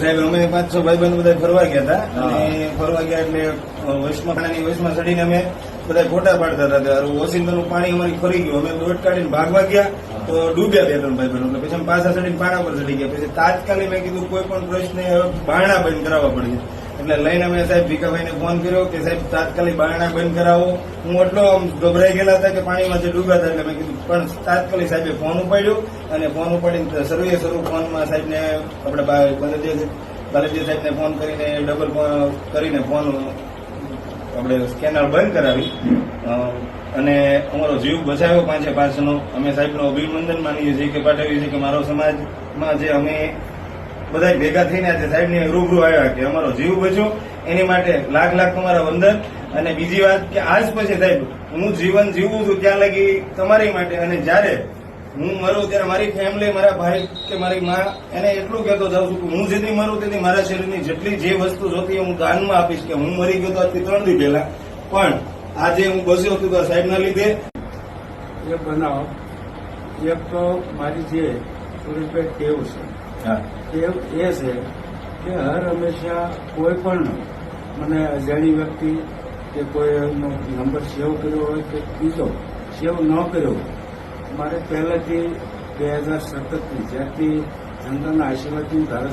સાહેબ અમે પાંચ છ ભાઈ બંધ ફરવા ગયા હતા. અને ફરવા ગયા એટલે વૈષ્ણવ ખાનાની વચમાં ચડીને અમે બધા ફોટા પાડતા હતા ઓસિંદરનું પાણી અમારી ફરી ગયું. અમે દોટ કાઢીને ભાગવા ગયા તો ડૂબ્યા બે ત્રણ ભાઈ બંધ એટલે પછી અમે પાછા ચડીને પાણા પર ચડી ગયા. પછી તાત્કાલિક મેં કીધું કોઈ પણ પ્રશ્ન બારણા બંધ કરાવવા પડશે. એટલે લઈને અમે સાહેબ ભીખાભાઈને ફોન કર્યો કે સાહેબ તાત્કાલિક બારણા બંધ કરાવો. હું એટલો ગભરાઈ ગયેલા હતા કે પાણીમાં જે ડૂબ્યા હતા એટલે મેં કીધું, પણ તાત્કાલિક સાહેબે ફોન ઉપાડ્યો અને ફોન ઉપાડીને સર્વે શરૂ ફોનમાં સાહેબને આપણે બાલજી બાલજી સાહેબને ફોન કરીને ડબલ કરીને ફોન આપણે સ્કેનર બંધ કરાવી. અને અમારો જીવ બચાવ્યો પાંચે પાંચનો. અમે સાહેબનો અભિનંદન માનીએ છીએ કે પાઠવીએ છીએ કે મારો સમાજમાં જે અમે બધા ભેગા થઈને આજે સાહેબને રૂબરૂ આવ્યા કે અમારો જીવ બચ્યો. એની માટે લાખ લાખ તમારા વંદન. અને બીજી વાત કે આજ પછી સાહેબ, હું જીવન જીવું છું ત્યાં લગી તમારી માટે. અને જ્યારે હું મરું ત્યારે મારી ફેમિલી મારા ભાઈ કે મારી માં, એને એટલું કહેતો જાઉં છું કે હું જેથી મરું તેથી મારા શરીરની જેટલી જે વસ્તુ જોતી હું દાનમાં આપીશ કે હું મરી ગયો તો આજથી ત્રણ દી પહેલા. પણ આજે હું બસ્યો હતો સાહેબના લીધે. એ બનાવ. એક તો મારી જે સુરેશભાઈ ટેવ છે. હા. ટેવ એ છે કે હર હંમેશા કોઈ પણ મને અજાણી વ્યક્તિ કે કોઈનો નંબર સેવ કર્યો હોય કે બીજો સેવ ન કર્યો હોય મારે પહેલાથી બે હજાર સતતથી જ્યારથી જનતાના આશીર્વાદની ધારાસભ્ય